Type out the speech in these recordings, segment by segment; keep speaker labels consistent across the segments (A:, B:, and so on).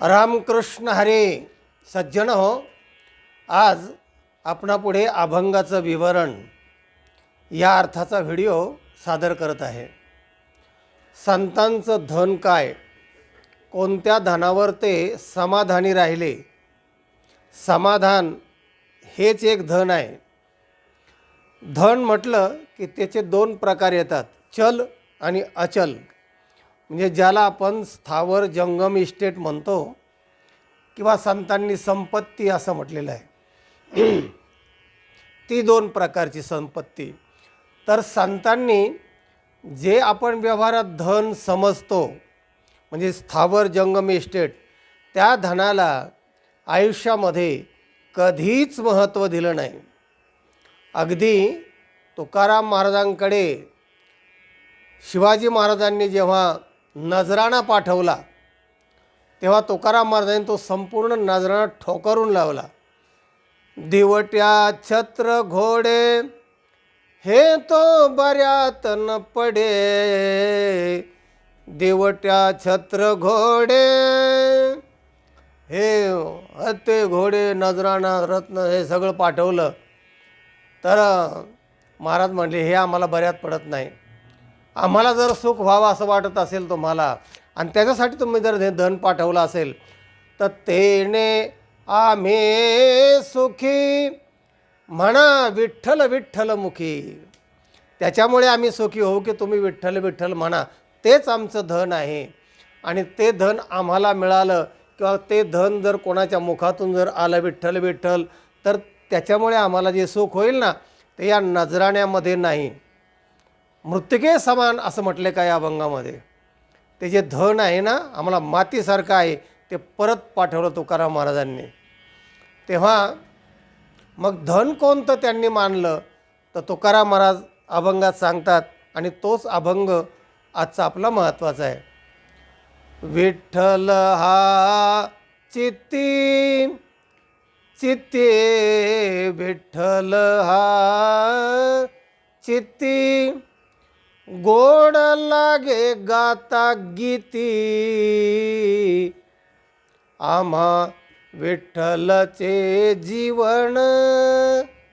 A: रामकृष्ण हरे सज्जन हो. आज आपणापुढे अभंगाचं विवरण या अर्थाचा व्हिडिओ सादर करत आहे. संतांचं धन काय? कोणत्या धनावर ते समाधानी राहिले? समाधान हेच एक धन आहे. धन म्हटलं की त्याचे दोन प्रकार येतात चल आणि अचल. म्हणजे ज्याला आपण स्थावर जंगम इस्टेट म्हणतो किंवा संतांनी संपत्ती असं म्हटलेलं आहे. ती दोन प्रकारची संपत्ती. तर संतांनी जे आपण व्यवहारात धन समजतो म्हणजे स्थावर जंगम इस्टेट त्या धनाला आयुष्यामध्ये कधीच महत्त्व दिलं नाही. अगदी तुकाराम महाराजांकडे शिवाजी महाराजांनी जेव्हा नजराणा पाठवला. तेव्हा तुकाराम महाराजांनी तो संपूर्ण नजराणा ठोकरून लावला. दिवट्या छत्र घोडे हे तो बऱ्यात न पडे. दिवट्या छत्र घोडे हे हत्ते घोडे नजराणा रत्न हे सगळं पाठवलं. तर महाराज म्हणले हे आम्हाला बऱ्यात पडत नाही. आम्हाला जर सुख व्हावं असं वाटत असेल तुम्हाला आणि त्याच्यासाठी तुम्ही जर हे धन पाठवलं असेल तर तेने आम्ही सुखी म्हणा विठ्ठल विठ्ठल मुखी. त्याच्यामुळे आम्ही सुखी होऊ की तुम्ही विठ्ठल विठ्ठल म्हणा. तेच आमचं धन आहे. आणि ते धन आम्हाला मिळालं किंवा ते धन जर कोणाच्या मुखातून जर आलं विठ्ठल विठ्ठल तर त्याच्यामुळे आम्हाला जे सुख होईल ना ते या नजराण्यामध्ये नाही. मृतिके समान असं म्हटले का या अभंगामध्ये? ते जे धन आहे ना आम्हाला मातीसारखं आहे ते परत पाठवलं तुकाराम महाराजांनी. तेव्हा मग धन कोणतं त्यांनी मानलं? तर तुकाराम महाराज अभंगात सांगतात आणि तोच अभंग आजचा आपला महत्त्वाचा आहे. विठ्ठल हा चित्ती चित्ते विठ्ठल हा चित्ती. गोड लागे गाता गीती. आम्हा विठ्ठलचे जीवन.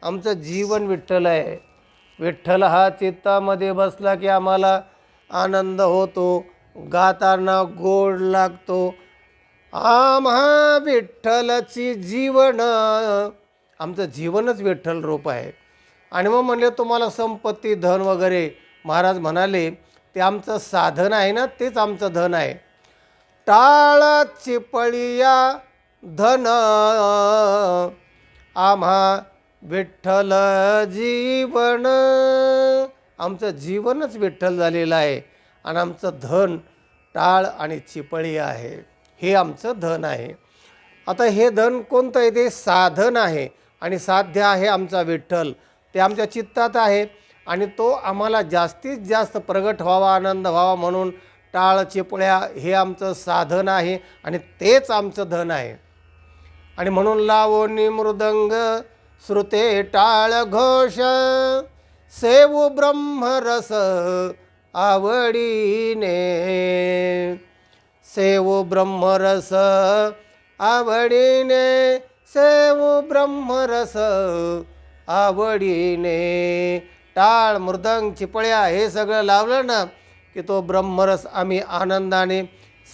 A: आमचं जीवन विठ्ठल आहे. विठ्ठल हा चित्तामध्ये बसला की आम्हाला आनंद होतो. गाताना गोड लागतो. आम्हा विठ्ठलची जीवन. आमचं जीवनच विठ्ठल रूप आहे. आणि मग म्हणले तुम्हाला संपत्ती धन वगैरे महाराज म्हणाले ते आमचं साधन आहे ना तेच आमचं धन आहे. टाळ चिपळिया धन आम्हा विठ्ठल जीवन. आमचं जीवनच विठ्ठल झालेलं आहे आणि आमचं धन टाळ आणि चिपळी आहे. हे आमचं धन आहे. आता हे धन कोणतं आहे? ते साधन आहे आणि साध्य आहे आमचा विठ्ठल. ते आमच्या चित्तात आहे. आणि तो आम्हाला जास्तीत जास्त प्रगट व्हावा आनंद व्हावा म्हणून टाळ चिपळ्या हे आमचं साधन आहे आणि तेच आमचं धन आहे. आणि म्हणून लावणी मृदंग श्रुते टाळ घोष सेवू ब्रह्मरस आवडीने. सेवू ब्रह्मरस आवडीने सेवू ब्रह्मरस आवडीने. टाळ मृदंग चिपळ्या हे सगळं लावलं ना की तो ब्रह्मरस आम्ही आनंदाने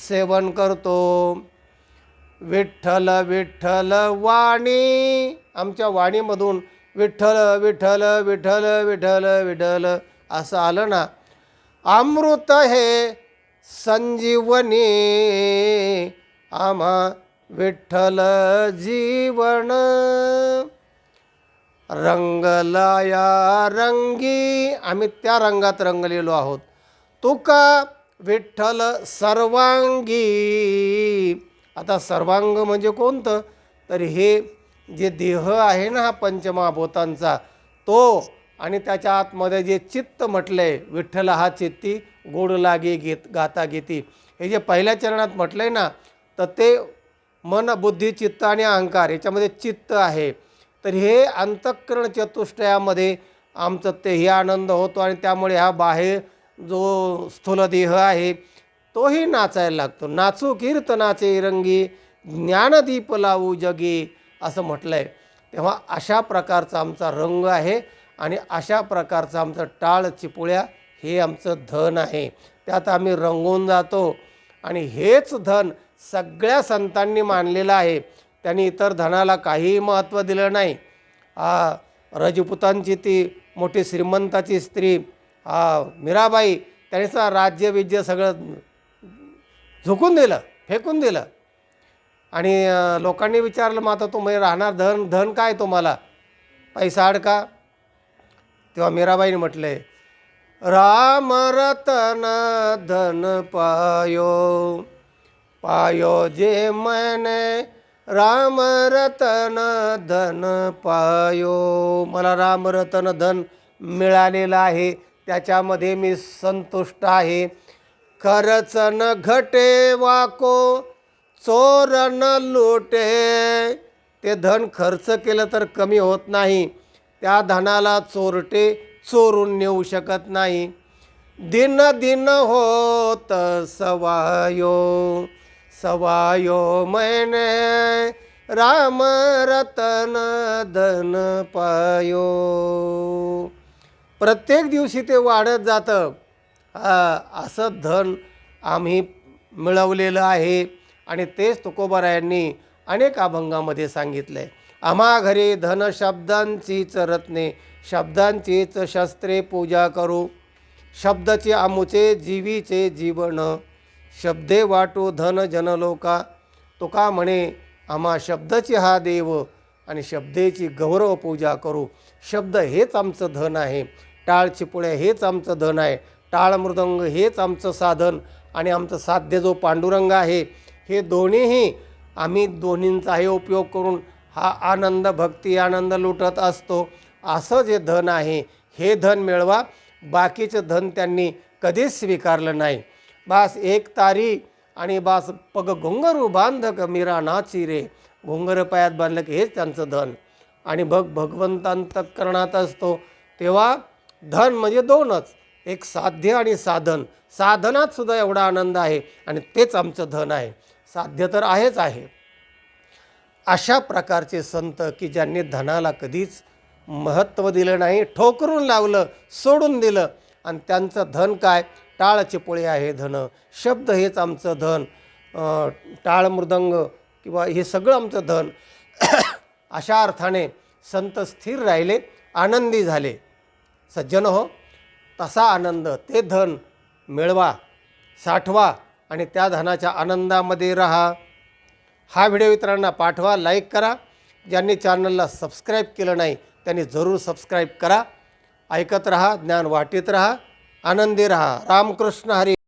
A: सेवन करतो. विठ्ठल विठ्ठल वाणी. आमच्या वाणीमधून विठ्ठल विठ्ठल विठ्ठल विठ्ठल विठ्ठल असं आलं ना. अमृत हे संजीवनी. आम्हा विठ्ठल जीवन. रंगला या रंगी. आम्ही त्या रंगात रंगलेलो आहोत. तुका विठ्ठल सर्वांगी. आता सर्वांग म्हणजे कोणतं? तर हे जे देह आहे ना हा पंचमहाभूतांचा तो आणि त्याच्या आतमध्ये जे चित्त म्हटलं आहे विठ्ठल हा चित्ती गोड लागे गीत गाता गीती हे जे पहिल्या चरणात म्हटलं आहे ना तर ते मन बुद्धी चित्त आणि अहंकार याच्यामध्ये चित्त आहे. तर हे अंतःकरण चतुष्टयामध्ये आमचं तेही आनंद होतो आणि त्यामुळे हा बाहेर जो स्थूलदेह आहे तोही नाचायला लागतो. नाचू कीर्तनाचे रंगी ज्ञानदीप लावू जगी असं म्हटलं आहे तेव्हा अशा प्रकारचा आमचा रंग आहे आणि अशा प्रकारचं आमचं टाळ चिपुळ्या हे आमचं धन आहे. त्यात आम्ही रंगून जातो आणि हेच धन सगळ्या संतांनी मानलेलं आहे. त्यांनी इतर धनाला काहीही महत्त्व दिलं नाही. आ रजपुतांची ती मोठी श्रीमंताची स्त्री आ मीराबाई त्यांचा राज्य विज्य सगळं झुकून दिलं फेकून दिलं. आणि लोकांनी विचारलं मग आता तुम्ही राहणार धन धन काय तुम्हाला? पैसा अडका? तेव्हा मीराबाईने म्हटले राम रतन धन पायो पायो जे मैने राम रतन धन पायो. मला रामरतन धन मिळालेलं आहे. त्याच्यामध्ये मी संतुष्ट आहे. खरच न घटे वाको चोर न लोटे. ते धन खर्च केलं तर कमी होत नाही. त्या धनाला चोरटे चोरून नेऊ शकत नाही. दिन दिन होत सवायो. सवायो मैने राम रतन धन पायो। प्रत्येक दिवशी ते वाढत जातं. असं धन आम्ही मिळवलेलं आहे. आणि तेच तुकोबारायांनी अनेक अभंगामध्ये सांगितलं आहे आम्हा घरी धन शब्दांचीच रत्ने शब्दांचीच शस्त्रे पूजा करू. शब्दाचे आमुचे जीवीचे जीवन शब्दे वाटो धन जनलोका तुका म्हणे आम्हा शब्दाची हा देव आणि शब्देची गौरव पूजा करू. शब्द हेच आमचं धन आहे. टाळ चिपुळ्या हेच आमचं धन आहे. टाळ मृदंग हेच आमचं साधन आणि आमचं साध्य जो पांडुरंग आहे हे दोन्हीही आम्ही दोन्हींचाही उपयोग करून हा आनंद भक्ती आनंद लुटत असतो. असं जे धन आहे हे धन मिळवा. बाकीचं धन त्यांनी कधीच स्वीकारलं नाही. बास एक तारी आणि बास पग घुंगरू बांधक मीरा नाची रे. घोंगर पायात बांधलं की हेच त्यांचं धन. आणि भग भगवंतांतकरणात असतो. तेव्हा धन म्हणजे दोनच. एक साध्य आणि साधन. साधनात सुद्धा एवढा आनंद आहे आणि तेच आमचं धन आहे. साध्य तर आहेच आहे. अशा प्रकारचे संत की ज्यांनी धनाला कधीच महत्त्व दिलं नाही ठोकरून लावलं सोडून दिलं. आणि त्यांचं धन काय? टाळ चिपोळे आहे धन. शब्द हेच आमचं धन. टाळ मृदंग किंवा हे सगळं आमचं धन. अशा अर्थाने संत स्थिर राहिले आनंदी झाले. सज्जन हो तसा आनंद ते धन मिळवा साठवा आणि त्या धनाच्या आनंदामध्ये राहा. हा व्हिडिओ इतरांना पाठवा लाईक करा. ज्यांनी चॅनलला सबस्क्राईब केलं नाही त्यांनी जरूर सबस्क्राईब करा. ऐकत रहा ज्ञान वाटीत रहा. आनंदी रहा. रामकृष्ण हरी